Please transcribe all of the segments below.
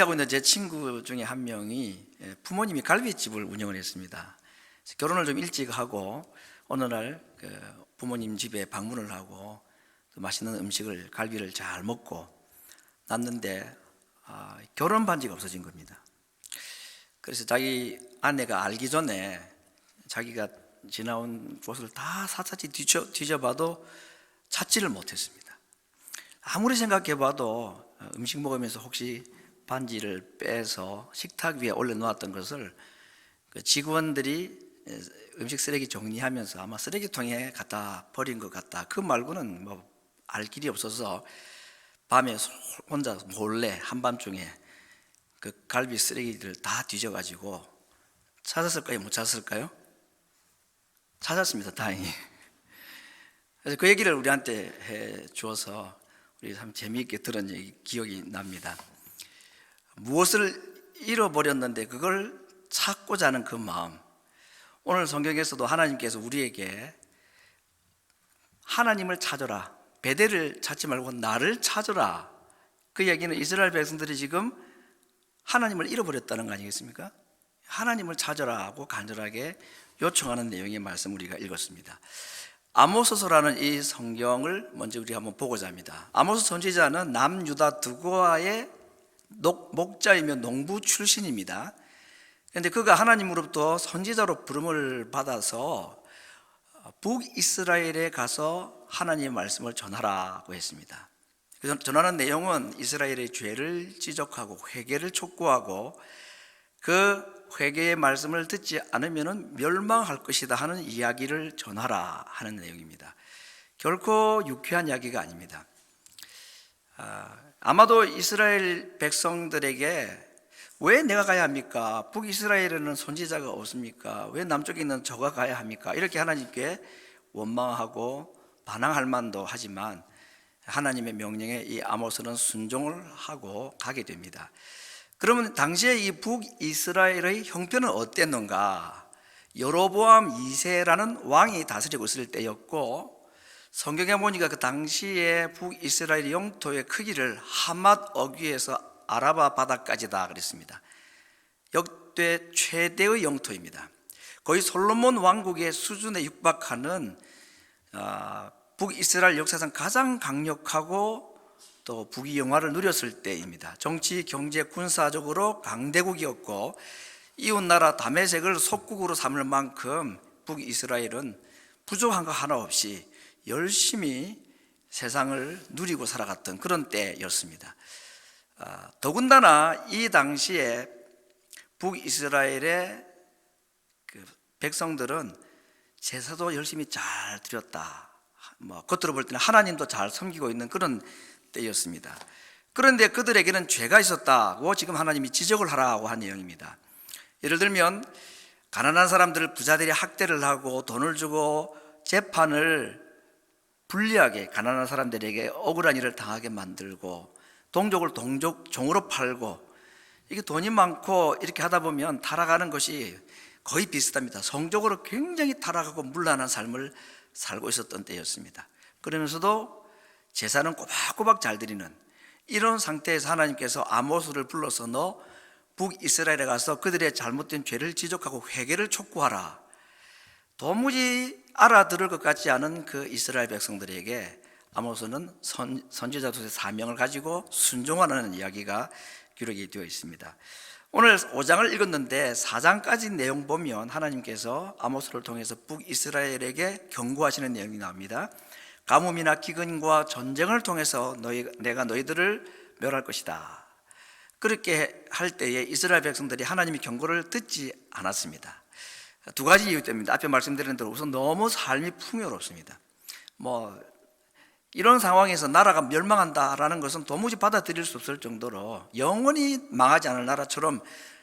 하고 있는 제 친구 중에 한 명이 예, 부모님이 갈비집을 운영을 했습니다. 결혼을 좀 일찍 하고 어느 날그 부모님 집에 방문을 하고 또 맛있는 음식을 갈비를 잘 먹고 났는데 아, 결혼 반지가 없어진 겁니다. 그래서 자기 아내가 알기 전에 자기가 지나온 곳을 다 사사지 뒤져, 뒤져봐도 찾지를 못했습니다. 아무리 생각해봐도 어, 음식 먹으면서 혹시 반지를 빼서 식탁 위에 올려놓았던 것을 그 직원들이 에, 음식 쓰레기 정리하면서 아마 쓰레기통에 갖다 버린 것 같다. 그 말고는 뭐 알 길이 없어서 밤에 혼자 몰래 한밤중에 그 갈비 쓰레기들 다 뒤져가지고 찾았을까요? 못 찾았을까요? 찾았습니다. 다행히. 그래서 그 얘기를 우리한테 해 주어서 우리 참 재미있게 들은 기억이 납니다. 무엇을 잃어버렸는데 그걸 찾고자 하는 그 마음. 오늘 성경에서도 하나님께서 우리에게 하나님을 찾아라. 베델을 찾지 말고 나를 찾아라. 그 얘기는 이스라엘 백성들이 지금 하나님을 잃어버렸다는 거 아니겠습니까? 하나님을 찾아라 고 간절하게 요청하는 내용의 말씀 우리가 읽었습니다. 아모스서라는 이 성경을 먼저 우리 한번 보고자 합니다. 아모스 선지자는 남유다 두고아의 녹- 목자이며 농부 출신입니다. 그런데 그가 하나님으로부터 선지자로 부름을 받아서 북이스라엘에 가서 하나님의 말씀을 전하라고 했습니다. 그 전- 전하는 내용은 이스라엘의 죄를 지적하고 회개를 촉구하고 그 회개의 말씀을 듣지 않으면 멸망할 것이다 하는 이야기를 전하라 하는 내용입니다. 결코 유쾌한 이야기가 아닙니다. 아, 아마도 이스라엘 백성들에게 왜 내가 가야 합니까? 북이스라엘에는 선지자가 없습니까? 왜 남쪽에 있는 저가 가야 합니까? 이렇게 하나님께 원망하고 반항할 만도 하지만 하나님의 명령에 이 아모스는 순종을 하고 가게 됩니다. 그러면 당시에 이 북이스라엘의 형편은 어땠는가? 여로보암 2세라는 왕이 다스리고 있을 때였고 성경에 보니까 그 당시에 북이스라엘 영토의 크기를 하맛 어귀에서 아라바 바다까지다 그랬습니다. 역대 최대의 영토입니다. 거의 솔로몬 왕국의 수준에 육박하는 아, 북이스라엘 역사상 가장 강력하고 또 북이 영화를 누렸을 때입니다. 정치, 경제, 군사적으로 강대국이었고 이웃 나라 다메섹을 속국으로 삼을 만큼 북이스라엘은 부족한 거 하나 없이 열심히 세상을 누리고 살아갔던 그런 때였습니다. 아, 더군다나 이 당시에 북이스라엘의 그 백성들은 제사도 열심히 잘 드렸다. 뭐 겉으로 볼 때는 하나님도 잘 섬기고 있는 그런 때였습니다. 그런데 그들에게는 죄가 있었다고 지금 하나님이 지적을 하라고 한 내용입니다. 예를 들면 가난한 사람들을 부자들이 학대를 하고 돈을 주고 재판을 불리하게 가난한 사람들에게 억울한 일을 당하게 만들고 동족을 동족 종으로 팔고 이게 돈이 많고 이렇게 하다 보면 타락하는 것이 거의 비슷합니다. 성적으로 굉장히 타락하고 물란한 삶을 살고 있었던 때였습니다. 그러면서도 제사는 꼬박꼬박 잘 드리는 이런 상태에서 하나님께서 아모스를 불러서 너 북이스라엘에 가서 그들의 잘못된 죄를 지적하고 회개를 촉구하라. 도무지 알아들을 것 같지 않은 그 이스라엘 백성들에게 아모스는 선, 선지자로서의 사명을 가지고 순종하는 이야기가 기록이 되어 있습니다. 오늘 5장을 읽었는데 4장까지 내용 보면 하나님께서 아모스를 통해서 북이스라엘에게 경고하시는 내용이 나옵니다. 가뭄이나 기근과 전쟁을 통해서 너희, 내가 너희들을 멸할 것이다. 그렇게 할 때에 이스라엘 백성들이 하나님의 경고를 듣지 않았습니다. 두 가지 이유 때문에 앞에 말씀드린 대로 우선 너무 삶이 풍요롭습니다. 뭐 이런 상황에서 나라가 멸망한다라는 것은 도무지 받아들일 수 없을 정도로 영원히 망하지 않을 나라처럼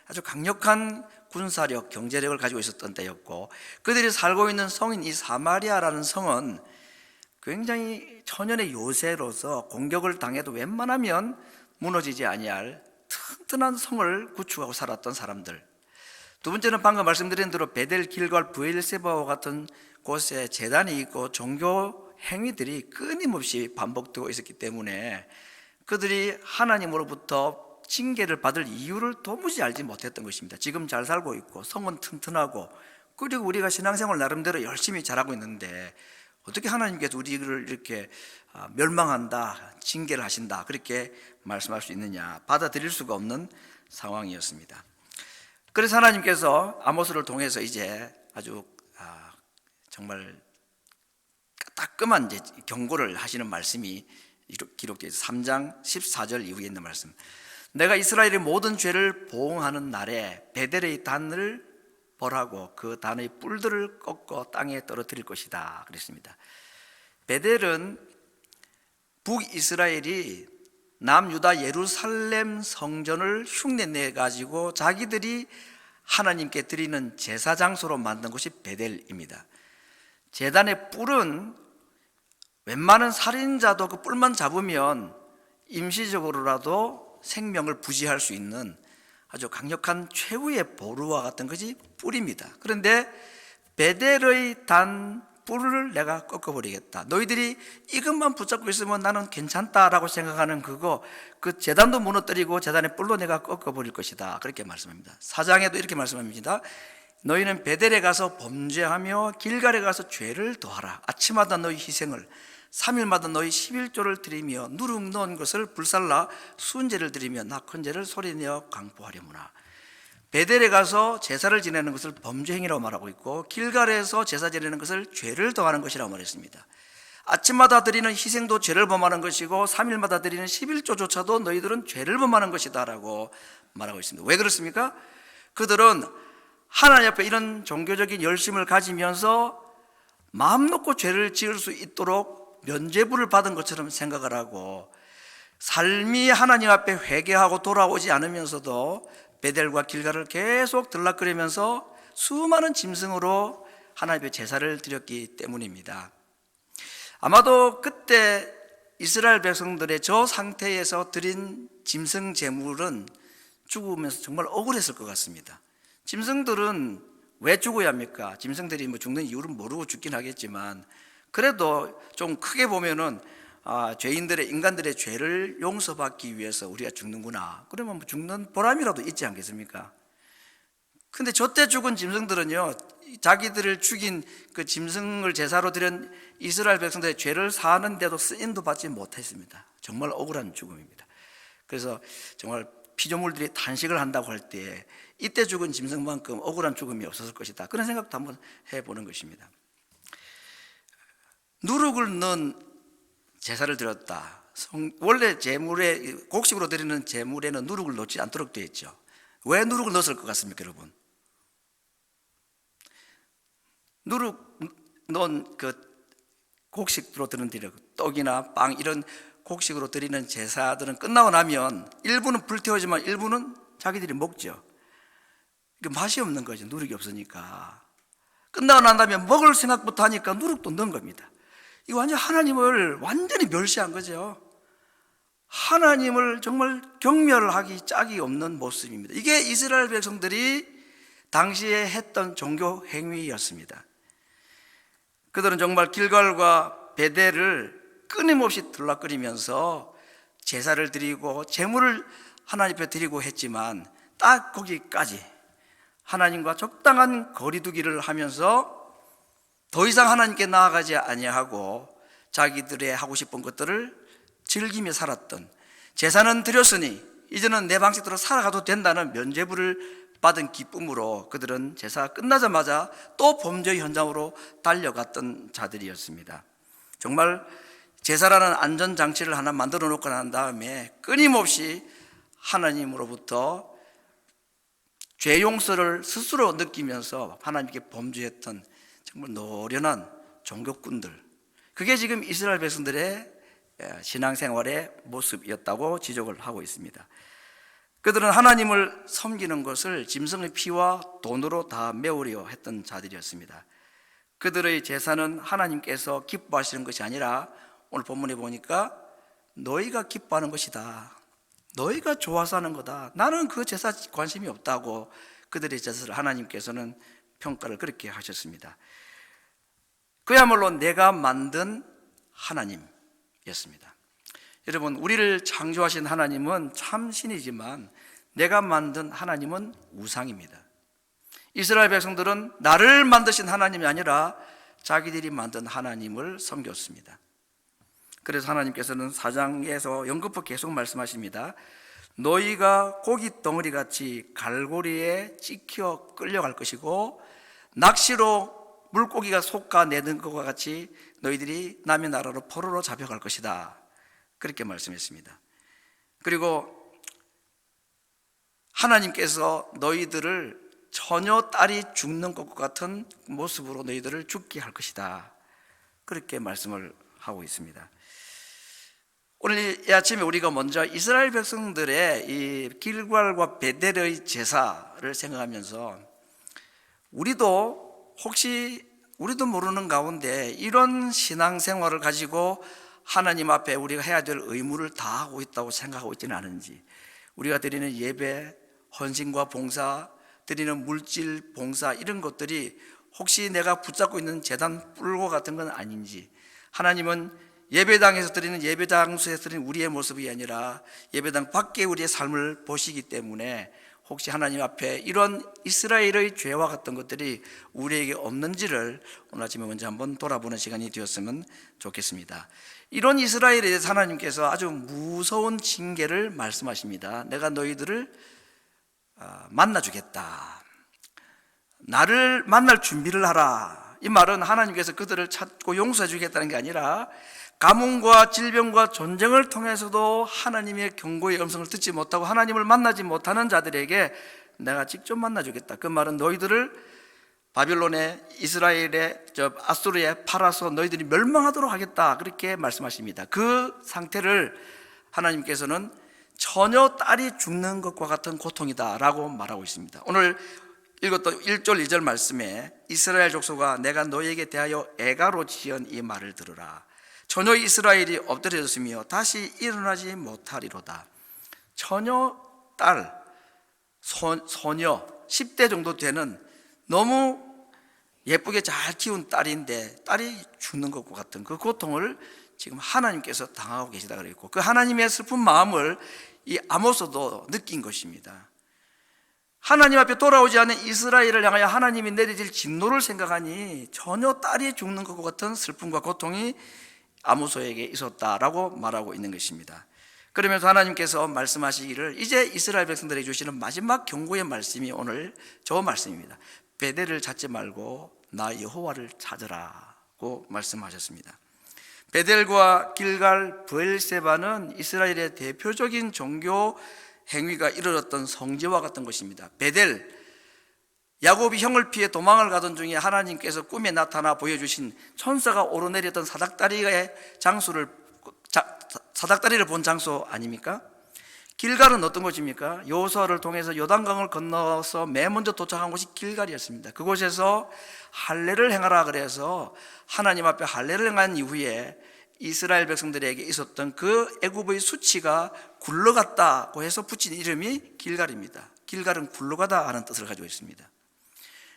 아주 강력한 군사력, 경제력을 가지고 있었던 때였고 그들이 살고 있는 성인 이 사마리아라는 성은 굉장히 천연의 요새로서 공격을 당해도 웬만하면 무너지지 아니할 튼튼한 성을 구축하고 살았던 사람들. 두 번째는 방금 말씀드린 대로 베델 길갈 부엘세바와 같은 곳에 재단이 있고 종교 행위들이 끊임없이 반복되고 있었기 때문에 그들이 하나님으로부터 징계를 받을 이유를 도무지 알지 못했던 것입니다. 지금 잘 살고 있고 성은 튼튼하고 그리고 우리가 신앙생활 나름대로 열심히 잘하고 있는데 어떻게 하나님께서 우리를 이렇게 아, 멸망한다, 징계를 하신다 그렇게 말씀할 수 있느냐 받아들일 수가 없는 상황이었습니다. 그래서 하나님께서 아모스를 통해서 이제 아주 아, 정말 따끔한 이제 경고를 하시는 말씀이 기록되어 있어요. 3장 14절 이후에 있는 말씀. 내가 이스라엘의 모든 죄를 보응하는 날에 베델의 단을 벌하고 그 단의 뿔들을 꺾어 땅에 떨어뜨릴 것이다. 그랬습니다. 베델은 북이스라엘이 남유다 예루살렘 성전을 흉내내 가지고 자기들이 하나님께 드리는 제사 장소로 만든 곳이 베델입니다. 제단의 뿔은 웬만한 살인자도 그 뿔만 잡으면 임시적으로라도 생명을 부지할 수 있는 아주 강력한 최후의 보루와 같은 것이 뿔입니다. 그런데 베델의 단 뿔을 내가 꺾어버리겠다. 너희들이 이것만 붙잡고 있으면 나는 괜찮다라고 생각하는 그거, 그 재단도 무너뜨리고 재단의 뿔로 내가 꺾어버릴 것이다. 그렇게 말씀합니다. 사장에도 이렇게 말씀합니다. 너희는 베델에 가서 범죄하며 길갈에 가서 죄를 더하라. 아침마다 너희 희생을 3일마다 너희 11조를 드리며 누룩 넣은 것을 불살라 순제를 드리며 낙헌제를 소리내어 강포하려무나. 베델에 가서 제사를 지내는 것을 범죄 행위라고 말하고 있고 길갈에서 제사 지내는 것을 죄를 더하는 것이라고 말했습니다. 아침마다 드리는 희생도 죄를 범하는 것이고 3일마다 드리는 11조조차도 너희들은 죄를 범하는 것이다라고 말하고 있습니다. 왜 그렇습니까? 그들은 하나님 앞에 이런 종교적인 열심을 가지면서 마음 놓고 죄를 지을 수 있도록 면죄부를 받은 것처럼 생각을 하고 삶이 하나님 앞에 회개하고 돌아오지 않으면서도 베델과 길가를 계속 들락거리면서 수많은 짐승으로 하나님의 제사를 드렸기 때문입니다. 아마도 그때 이스라엘 백성들의 저 상태에서 드린 짐승 제물은 죽으면서 정말 억울했을 것 같습니다. 짐승들은 왜 죽어야 합니까? 짐승들이 뭐 죽는 이유를 모르고 죽긴 하겠지만 그래도 좀 크게 보면은 아, 죄인들의 인간들의 죄를 용서받기 위해서 우리가 죽는구나. 그러면 뭐 죽는 보람이라도 있지 않겠습니까? 근데 저때 죽은 짐승들은요, 자기들을 죽인 그 짐승을 제사로 드린 이스라엘 백성들의 죄를 사하는데도 쓰임도 받지 못했습니다. 정말 억울한 죽음입니다. 그래서 정말 피조물들이 단식을 한다고 할 때 이때 죽은 짐승만큼 억울한 죽음이 없었을 것이다. 그런 생각도 한번 해보는 것입니다. 누룩을 넣은 제사를 드렸다. 성, 원래 제물에 곡식으로 드리는 제물에는 누룩을 넣지 않도록 되어 있죠. 왜 누룩을 넣었을 것 같습니까, 여러분? 누룩 넣은 그 곡식으로 드리는 떡이나 빵 이런 곡식으로 드리는 제사들은 끝나고 나면 일부는 불태워지만 일부는 자기들이 먹죠. 그 맛이 없는 거죠. 누룩이 없으니까. 끝나고 난 다음에 먹을 생각부터 하니까 누룩도 넣은 겁니다. 이거 완전 하나님을 완전히 멸시한 거죠. 하나님을 정말 경멸하기 짝이 없는 모습입니다. 이게 이스라엘 백성들이 당시에 했던 종교 행위였습니다. 그들은 정말 길갈과 베델을 끊임없이 들락거리면서 제사를 드리고 제물을 하나님 앞에 드리고 했지만 딱 거기까지 하나님과 적당한 거리두기를 하면서 더 이상 하나님께 나아가지 아니하고 자기들의 하고 싶은 것들을 즐기며 살았던 제사는 드렸으니 이제는 내 방식대로 살아가도 된다는 면죄부를 받은 기쁨으로 그들은 제사 끝나자마자 또 범죄 현장으로 달려갔던 자들이었습니다. 정말 제사라는 안전장치를 하나 만들어 놓고 난 다음에 끊임없이 하나님으로부터 죄 용서를 스스로 느끼면서 하나님께 범죄했던 정말 노련한 종교꾼들. 그게 지금 이스라엘 백성들의 신앙생활의 모습이었다고 지적을 하고 있습니다. 그들은 하나님을 섬기는 것을 짐승의 피와 돈으로 다 메우려 했던 자들이었습니다. 그들의 제사는 하나님께서 기뻐하시는 것이 아니라 오늘 본문에 보니까 너희가 기뻐하는 것이다. 너희가 좋아서 하는 거다. 나는 그 제사 관심이 없다고 그들의 제사를 하나님께서는 평가를 그렇게 하셨습니다. 그야말로 내가 만든 하나님이었습니다. 여러분, 우리를 창조하신 하나님은 참 신이지만 내가 만든 하나님은 우상입니다. 이스라엘 백성들은 나를 만드신 하나님이 아니라 자기들이 만든 하나님을 섬겼습니다. 그래서 하나님께서는 사장에서 연급부 계속 말씀하십니다. 너희가 고기 덩어리 같이 갈고리에 찍혀 끌려갈 것이고 낚시로 물고기가 속가 내는 것과 같이 너희들이 남의 나라로 포로로 잡혀갈 것이다. 그렇게 말씀했습니다. 그리고 하나님께서 너희들을 처녀 딸이 죽는 것과 같은 모습으로 너희들을 죽게 할 것이다. 그렇게 말씀을 하고 있습니다. 오늘 이 아침에 우리가 먼저 이스라엘 백성들의 이 길괄과 베델의 제사를 생각하면서 우리도 혹시 우리도 모르는 가운데 이런 신앙생활을 가지고 하나님 앞에 우리가 해야 될 의무를 다하고 있다고 생각하고 있지는 않은지. 우리가 드리는 예배, 헌신과 봉사, 드리는 물질 봉사 이런 것들이 혹시 내가 붙잡고 있는 재단 뿔과 같은 건 아닌지. 하나님은 예배당에서 드리는 예배당수에서 드리는 우리의 모습이 아니라 예배당 밖에 우리의 삶을 보시기 때문에 혹시 하나님 앞에 이런 이스라엘의 죄와 같은 것들이 우리에게 없는지를 오늘 아침에 먼저 한번 돌아보는 시간이 되었으면 좋겠습니다. 이런 이스라엘에 대해서 하나님께서 아주 무서운 징계를 말씀하십니다. 내가 너희들을 아, 만나주겠다. 나를 만날 준비를 하라. 이 말은 하나님께서 그들을 찾고 용서해 주겠다는 게 아니라 가뭄과 질병과 전쟁을 통해서도 하나님의 경고의 음성을 듣지 못하고 하나님을 만나지 못하는 자들에게 내가 직접 만나주겠다. 그 말은 너희들을 바빌론에 이스라엘에 저 아수르에 팔아서 너희들이 멸망하도록 하겠다. 그렇게 말씀하십니다. 그 상태를 하나님께서는 처녀 딸이 죽는 것과 같은 고통이다라고 말하고 있습니다. 오늘 읽었던 1절 2절 말씀에 이스라엘 족속아 내가 너에게 대하여 애가로 지은 이 말을 들으라. 처녀 이스라엘이 엎드려졌으며 다시 일어나지 못하리로다. 처녀 딸 소, 소녀 10대 정도 되는 너무 예쁘게 잘 키운 딸인데 딸이 죽는 것과 같은 그 고통을 지금 하나님께서 당하고 계시다 그랬고 그 하나님의 슬픈 마음을 이 아모스도 느낀 것입니다. 하나님 앞에 돌아오지 않은 이스라엘을 향하여 하나님이 내리실 진노를 생각하니 전혀 딸이 죽는 것과 같은 슬픔과 고통이 아모소에게 있었다라고 말하고 있는 것입니다. 그러면서 하나님께서 말씀하시기를 이제 이스라엘 백성들에게 주시는 마지막 경고의 말씀이 오늘 저 말씀입니다. 베델을 찾지 말고 나 여호와를 찾으라고 말씀하셨습니다. 베델과 길갈, 부엘세바는 이스라엘의 대표적인 종교 행위가 이루어졌던 성지와 같은 것입니다. 베델, 야곱이 형을 피해 도망을 가던 중에 하나님께서 꿈에 나타나 보여주신 천사가 오르내렸던 사닥다리의 장소를 자, 사닥다리를 본 장소 아닙니까? 길갈은 어떤 곳입니까? 요서를 통해서 요단강을 건너서 맨 먼저 도착한 곳이 길갈이었습니다. 그곳에서 할례를 행하라 그래서 하나님 앞에 할례를 행한 이후에 이스라엘 백성들에게 있었던 그 애굽의 수치가 굴러갔다고 해서 붙인 이름이 길갈입니다. 길갈은 굴러가다 하는 뜻을 가지고 있습니다.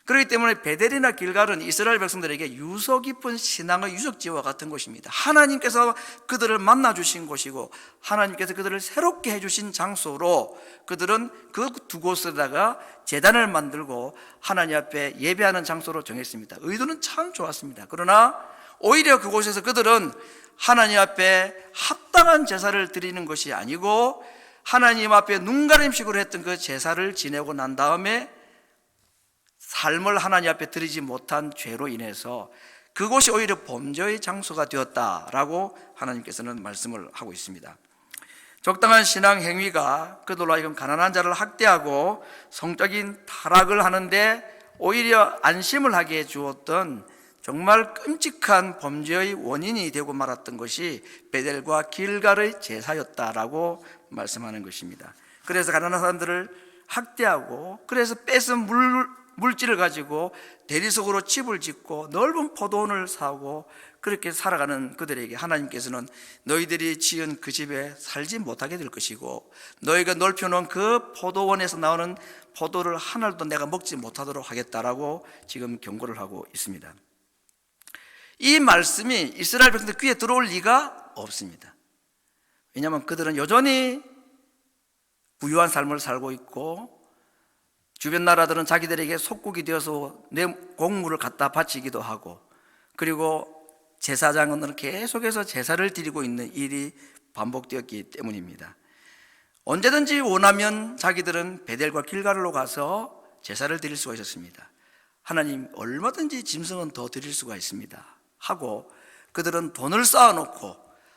그렇기 때문에 베델이나 길갈은 이스라엘 백성들에게 유서 깊은 신앙의 유적지와 같은 곳입니다. 하나님께서 그들을 만나 주신 곳이고 하나님께서 그들을 새롭게 해 주신 장소로 그들은 그 두 곳에다가 재단을 만들고 하나님 앞에 예배하는 장소로 정했습니다. 의도는 참 좋았습니다. 그러나 오히려 그곳에서 그들은 하나님 앞에 합당한 제사를 드리는 것이 아니고 하나님 앞에 눈가림식으로 했던 그 제사를 지내고 난 다음에 삶을 하나님 앞에 드리지 못한 죄로 인해서 그곳이 오히려 범죄의 장소가 되었다라고 하나님께서는 말씀을 하고 있습니다. 적당한 신앙 행위가 그들로 하여금 가난한 자를 학대하고 성적인 타락을 하는데 오히려 안심을 하게 해 주었던 정말 끔찍한 범죄의 원인이 되고 말았던 것이 베델과 길갈의 제사였다라고 말씀하는 것입니다. 그래서 가난한 사람들을 학대하고 그래서 뺏은 물, 물질을 가지고 대리석으로 집을 짓고 넓은 포도원을 사고 그렇게 살아가는 그들에게 하나님께서는 너희들이 지은 그 집에 살지 못하게 될 것이고 너희가 넓혀놓은 그 포도원에서 나오는 포도를 하나도 내가 먹지 못하도록 하겠다라고 지금 경고를 하고 있습니다. 이 말씀이 이스라엘 백성들 귀에 들어올 리가 없습니다. 왜냐하면 그들은 여전히 부유한 삶을 살고 있고 주변 나라들은 자기들에게 속국이 되어서 내 공물을 갖다 바치기도 하고 그리고 제사장은 계속해서 제사를 드리고 있는 일이 반복되었기 때문입니다. 언제든지 원하면 자기들은 베델과 길가르로 가서 제사를 드릴 수가 있었습니다. 하나님 얼마든지 짐승은 더 드릴 수가 있습니다. 하고 그들은 돈을 쌓아놓고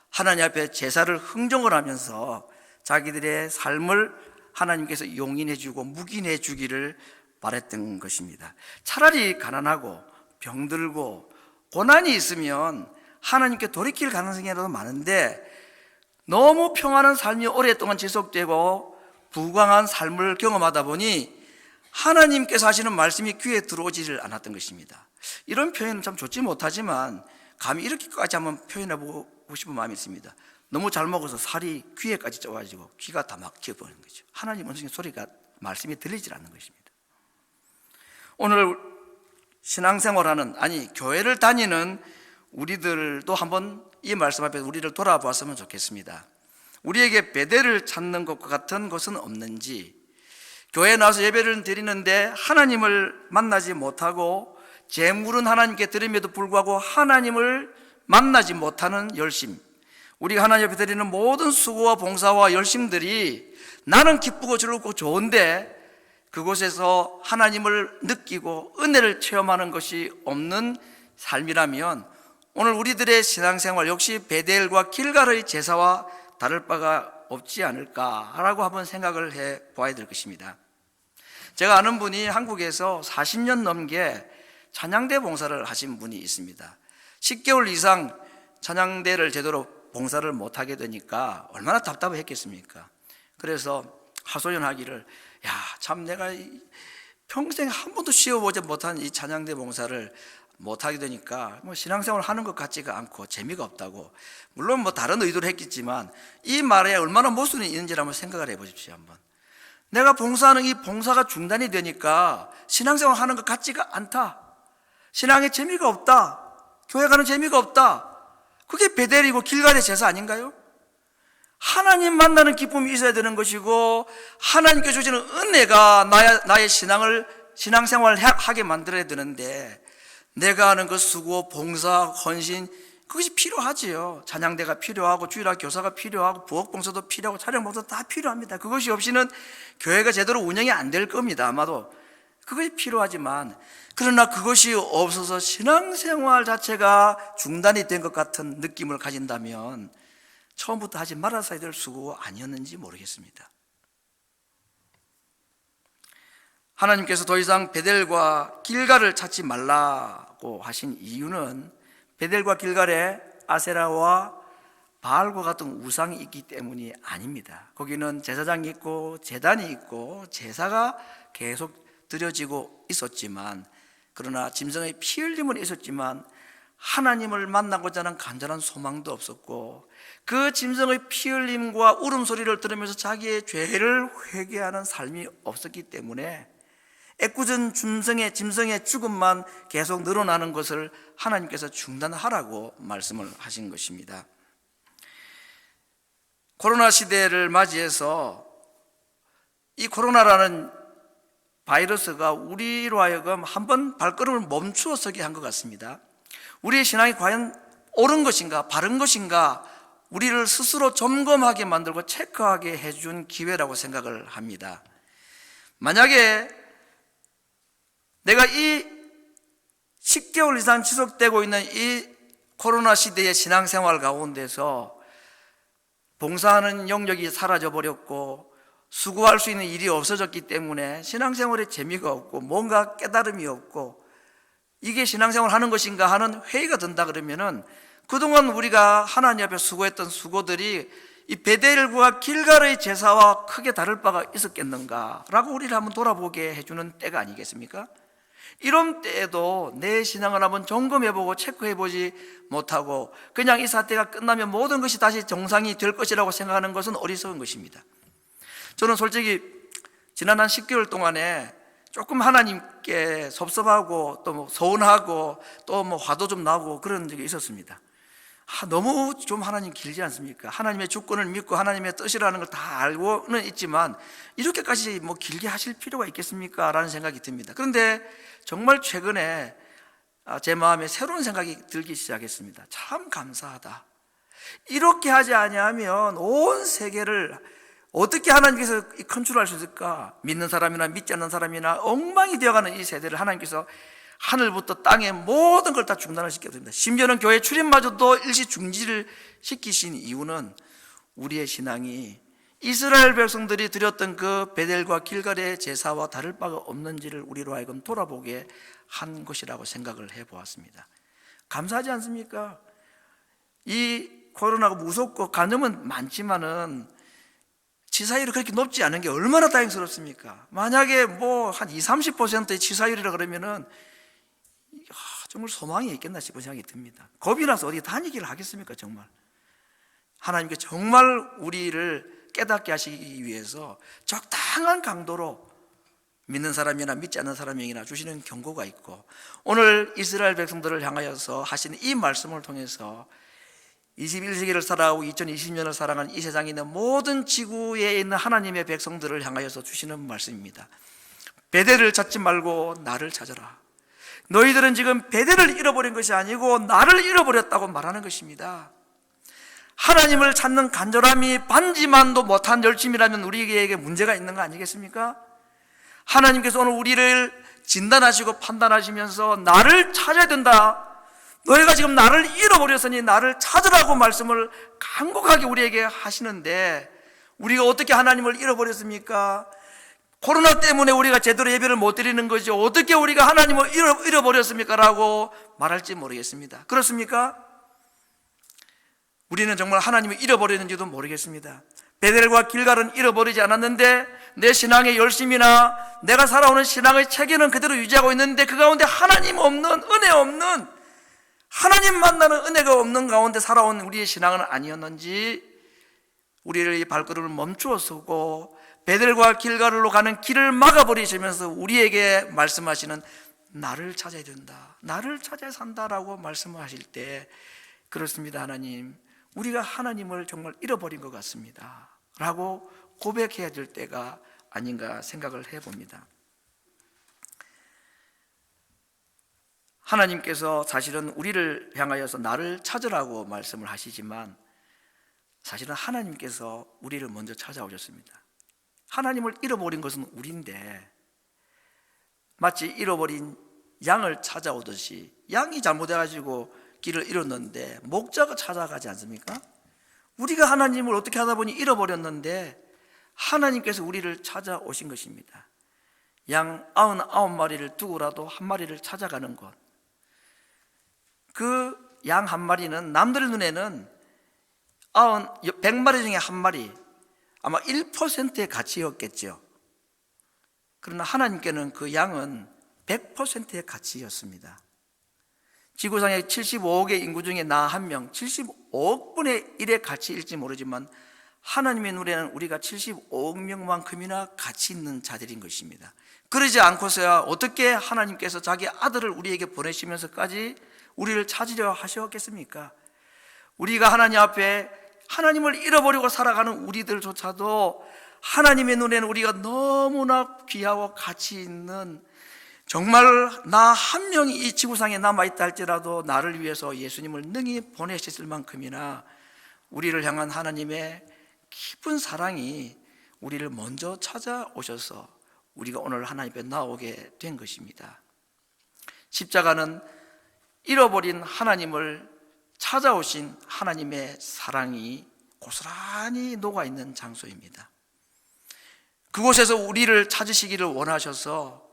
하나님 앞에 제사를 흥정을 하면서 자기들의 삶을 하나님께서 용인해 주고 묵인해 주기를 바랬던 것입니다. 차라리 가난하고 병들고 고난이 있으면 하나님께 돌이킬 가능성이라도 많은데 너무 평안한 삶이 오랫동안 지속되고 부강한 삶을 경험하다 보니 하나님께서 하시는 말씀이 귀에 들어오지를 않았던 것입니다. 이런 표현은 참 좋지 못하지만 감히 이렇게까지 한번 표현해 보고 싶은 마음이 있습니다. 너무 잘 먹어서 살이 귀에까지 쪄가지고 귀가 다 막혀버리는 거죠. 하나님 음성의 소리가 말씀이 들리질 않는 것입니다. 오늘 신앙생활하는 아니 교회를 다니는 우리들도 한번 이 말씀 앞에 우리를 돌아보았으면 좋겠습니다. 우리에게 배대를 찾는 것과 같은 것은 없는지 교회에 나와서 예배를 드리는데 하나님을 만나지 못하고 재물은 하나님께 드림에도 불구하고 하나님을 만나지 못하는 열심 우리가 하나님 앞에 드리는 모든 수고와 봉사와 열심들이 나는 기쁘고 즐겁고 좋은데 그곳에서 하나님을 느끼고 은혜를 체험하는 것이 없는 삶이라면 오늘 우리들의 신앙생활 역시 베델과 길가르의 제사와 다를 바가 없지 않을까라고 한번 생각을 해 보아야 될 것입니다. 제가 아는 분이 한국에서 40년 넘게 찬양대 봉사를 하신 분이 있습니다. 10개월 이상 찬양대를 제대로 봉사를 못하게 되니까 얼마나 답답했겠습니까? 그래서 하소연하기를 야 참 내가 평생 한 번도 쉬어보지 못한 이 찬양대 봉사를 못하게 되니까 뭐 신앙생활 하는 것 같지가 않고 재미가 없다고. 물론 뭐 다른 의도를 했겠지만 이 말에 얼마나 모순이 있는지 한번 생각을 해보십시오 한번 내가 봉사하는 이 봉사가 중단이 되니까 신앙생활 하는 것 같지가 않다. 신앙에 재미가 없다. 교회 가는 재미가 없다 그게 베델이고 길갈의 제사 아닌가요? 하나님 만나는 기쁨이 있어야 되는 것이고 하나님께 주시는 은혜가 나의, 나의 신앙을 신앙생활을 하게 만들어야 되는데 내가 하는 그 수고, 봉사, 헌신 그것이 필요하지요. 찬양대가 필요하고 주일학 교사가 필요하고 부엌 봉사도 필요하고 촬영 봉사 다 필요합니다. 그것이 없이는 교회가 제대로 운영이 안 될 겁니다. 아마도 그것이 필요하지만 그러나 그것이 없어서 신앙생활 자체가 중단이 된 것 같은 느낌을 가진다면 처음부터 하지 말았어야 될 수고 아니었는지 모르겠습니다. 하나님께서 더 이상 베델과 길가를 찾지 말라고 하신 이유는 베델과 길갈에 아세라와 바알과 같은 우상이 있기 때문이 아닙니다. 거기는 제사장이 있고 제단이 있고 제사가 계속 드려지고 있었지만 그러나 짐승의 피 흘림은 있었지만 하나님을 만나고자 하는 간절한 소망도 없었고 그 짐승의 피 흘림과 울음소리를 들으면서 자기의 죄를 회개하는 삶이 없었기 때문에 애꿎은 짐승의 짐승의 죽음만 계속 늘어나는 것을 하나님께서 중단하라고 말씀을 하신 것입니다. 코로나 시대를 맞이해서 이 코로나라는 바이러스가 우리로 하여금 한 번 발걸음을 멈추어 서게 한 것 같습니다. 우리의 신앙이 과연 옳은 것인가, 바른 것인가, 우리를 스스로 점검하게 만들고 체크하게 해준 기회라고 생각을 합니다. 만약에 내가 이 10개월 이상 지속되고 있는 이 코로나 시대의 신앙생활 가운데서 봉사하는 영역이 사라져 버렸고 수고할 수 있는 일이 없어졌기 때문에 신앙생활에 재미가 없고 뭔가 깨달음이 없고 이게 신앙생활 하는 것인가 하는 회의가 든다 그러면은 그동안 우리가 하나님 앞에 수고했던 수고들이 이 베델과 길가르의 제사와 크게 다를 바가 있었겠는가라고 우리를 한번 돌아보게 해주는 때가 아니겠습니까? 이런 때에도 내 신앙을 한번 점검해보고 체크해보지 못하고 그냥 이 사태가 끝나면 모든 것이 다시 정상이 될 것이라고 생각하는 것은 어리석은 것입니다. 저는 솔직히 지난 한 10개월 동안에 조금 하나님께 섭섭하고 또 뭐 서운하고 또 뭐 화도 좀 나고 그런 적이 있었습니다. 아, 너무 좀 하나님 길지 않습니까? 하나님의 주권을 믿고 하나님의 뜻이라는 걸 다 알고는 있지만 이렇게까지 뭐 길게 하실 필요가 있겠습니까? 라는 생각이 듭니다. 그런데 정말 최근에 아, 제 마음에 새로운 생각이 들기 시작했습니다. 참 감사하다. 이렇게 하지 아니하면 온 세계를 어떻게 하나님께서 컨트롤할 수 있을까? 믿는 사람이나 믿지 않는 사람이나 엉망이 되어가는 이 세대를 하나님께서 하늘부터 땅의 모든 걸 다 중단을 시켜야 됩니다. 심지어는 교회 출입마저도 일시 중지를 시키신 이유는 우리의 신앙이 이스라엘 백성들이 드렸던 그 베델과 길갈의 제사와 다를 바가 없는지를 우리로 하여금 돌아보게 한 것이라고 생각을 해 보았습니다. 감사하지 않습니까? 이 코로나가 무섭고 간염은 많지만은 치사율이 그렇게 높지 않은 게 얼마나 다행스럽습니까? 만약에 뭐 한 20, 30%의 치사율이라 그러면은 아, 정말 소망이 있겠나 싶은 생각이 듭니다. 겁이 나서 어디 다니기를 하겠습니까, 정말? 하나님께 정말 우리를 깨닫게 하시기 위해서 적당한 강도로 믿는 사람이나 믿지 않는 사람에게나 주시는 경고가 있고 오늘 이스라엘 백성들을 향하여서 하시는 이 말씀을 통해서 21세기를 살아오고 2020년을 살아가는 이 세상에 있는 모든 지구에 있는 하나님의 백성들을 향하여서 주시는 말씀입니다. 베델을 찾지 말고 나를 찾아라. 너희들은 지금 베델을 잃어버린 것이 아니고 나를 잃어버렸다고 말하는 것입니다. 하나님을 찾는 간절함이 반지만도 못한 열심이라면 우리에게 문제가 있는 거 아니겠습니까? 하나님께서 오늘 우리를 진단하시고 판단하시면서 나를 찾아야 된다. 너희가 지금 나를 잃어버렸으니 나를 찾으라고 말씀을 간곡하게 우리에게 하시는데 우리가 어떻게 하나님을 잃어버렸습니까? 코로나 때문에 우리가 제대로 예배를 못 드리는 거죠. 어떻게 우리가 하나님을 잃어- 잃어버렸습니까? 라고 말할지 모르겠습니다. 그렇습니까? 우리는 정말 하나님을 잃어버렸는지도 모르겠습니다. 베델과 길갈은 잃어버리지 않았는데 내 신앙의 열심이나 내가 살아오는 신앙의 체계는 그대로 유지하고 있는데 그 가운데 하나님 없는 은혜 없는 하나님 만나는 은혜가 없는 가운데 살아온 우리의 신앙은 아니었는지 우리를 이 발걸음을 멈추어 서고 베델과 길가르로 가는 길을 막아버리시면서 우리에게 말씀하시는 나를 찾아야 된다. 나를 찾아야 산다라고 말씀하실 때 그렇습니다, 하나님. 우리가 하나님을 정말 잃어버린 것 같습니다. 라고 고백해야 될 때가 아닌가 생각을 해봅니다. 하나님께서 사실은 우리를 향하여서 나를 찾으라고 말씀을 하시지만 사실은 하나님께서 우리를 먼저 찾아오셨습니다. 하나님을 잃어버린 것은 우리인데 마치 잃어버린 양을 찾아오듯이 양이 잘못해가지고 길을 잃었는데 목자가 찾아가지 않습니까? 우리가 하나님을 어떻게 하다 보니 잃어버렸는데 하나님께서 우리를 찾아오신 것입니다. 양 아흔아홉 마리를 두고라도 한 마리를 찾아가는 것. 그 양 한 마리는 남들 눈에는 아흔 백 마리 중에 한 마리 아마 1%의 가치였겠죠. 그러나 하나님께는 그 양은 100%의 가치였습니다. 지구상의 75억의 인구 중에 나 한 명, 75억 분의 1의 가치일지 모르지만 하나님의 눈에는 우리가 75억 명만큼이나 가치 있는 자들인 것입니다. 그러지 않고서야 어떻게 하나님께서 자기 아들을 우리에게 보내시면서까지 우리를 찾으려 하셨겠습니까? 우리가 하나님 앞에 하나님을 잃어버리고 살아가는 우리들조차도 하나님의 눈에는 우리가 너무나 귀하고 가치 있는 정말 나 한 명이 이 지구상에 남아있다 할지라도 나를 위해서 예수님을 능히 보내셨을 만큼이나 우리를 향한 하나님의 깊은 사랑이 우리를 먼저 찾아오셔서 우리가 오늘 하나님 앞에 나오게 된 것입니다. 십자가는 잃어버린 하나님을 찾아오신 하나님의 사랑이 고스란히 녹아 있는 장소입니다. 그곳에서 우리를 찾으시기를 원하셔서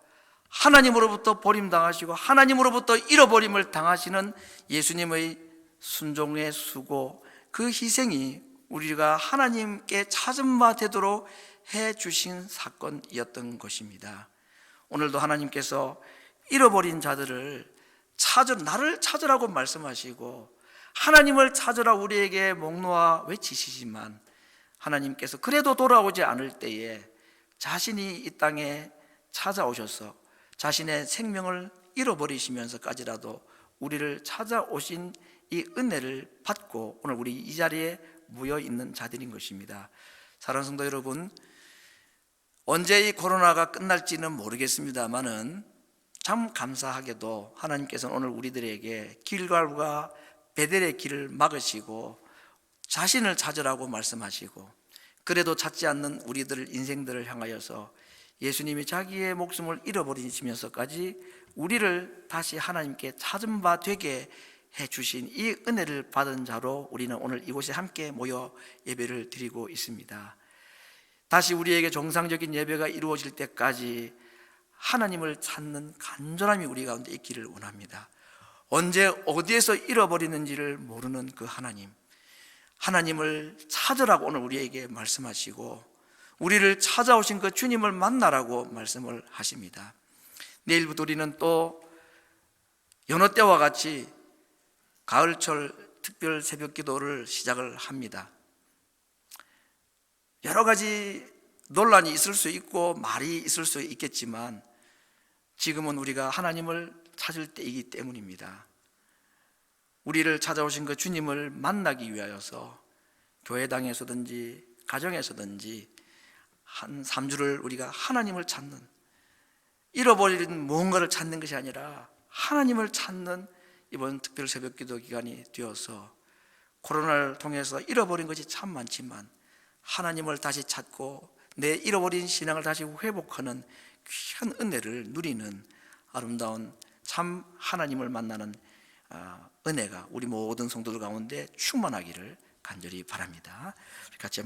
하나님으로부터 버림당하시고 하나님으로부터 잃어버림을 당하시는 예수님의 순종의 수고 그 희생이 우리가 하나님께 찾은 바 되도록 해 주신 사건이었던 것입니다. 오늘도 하나님께서 잃어버린 자들을 찾으 나를 찾으라고 말씀하시고 하나님을 찾으라 우리에게 목놓아 외치시지만 하나님께서 그래도 돌아오지 않을 때에 자신이 이 땅에 찾아오셔서 자신의 생명을 잃어버리시면서까지라도 우리를 찾아오신 이 은혜를 받고 오늘 우리 이 자리에 모여 있는 자들인 것입니다. 사랑하는 성도 여러분, 언제 이 코로나가 끝날지는 모르겠습니다만은 참 감사하게도 하나님께서는 오늘 우리들에게 길갈과 베델의 길을 막으시고 자신을 찾으라고 말씀하시고 그래도 찾지 않는 우리들 인생들을 향하여서 예수님이 자기의 목숨을 잃어버리시면서까지 우리를 다시 하나님께 찾은 바 되게 해 주신 이 은혜를 받은 자로 우리는 오늘 이곳에 함께 모여 예배를 드리고 있습니다. 다시 우리에게 정상적인 예배가 이루어질 때까지 하나님을 찾는 간절함이 우리 가운데 있기를 원합니다. 언제 어디에서 잃어버리는지를 모르는 그 하나님, 하나님을 찾으라고 오늘 우리에게 말씀하시고 우리를 찾아오신 그 주님을 만나라고 말씀을 하십니다. 내일부터 우리는 또 여느 때와 같이 가을철 특별 새벽 기도를 시작을 합니다. 여러 가지 논란이 있을 수 있고 말이 있을 수 있겠지만 지금은 우리가 하나님을 찾을 때이기 때문입니다. 우리를 찾아오신 그 주님을 만나기 위하여서 교회당에서든지 가정에서든지 한 3주를 우리가 하나님을 찾는 잃어버린 무언가를 찾는 것이 아니라 하나님을 찾는 이번 특별 새벽 기도 기간이 되어서 코로나를 통해서 잃어버린 것이 참 많지만 하나님을 다시 찾고 내 잃어버린 신앙을 다시 회복하는 귀한 은혜를 누리는 아름다운 참 하나님을 만나는 아, 은혜가 우리 모든 성도들 가운데 충만하기를 간절히 바랍니다. 같이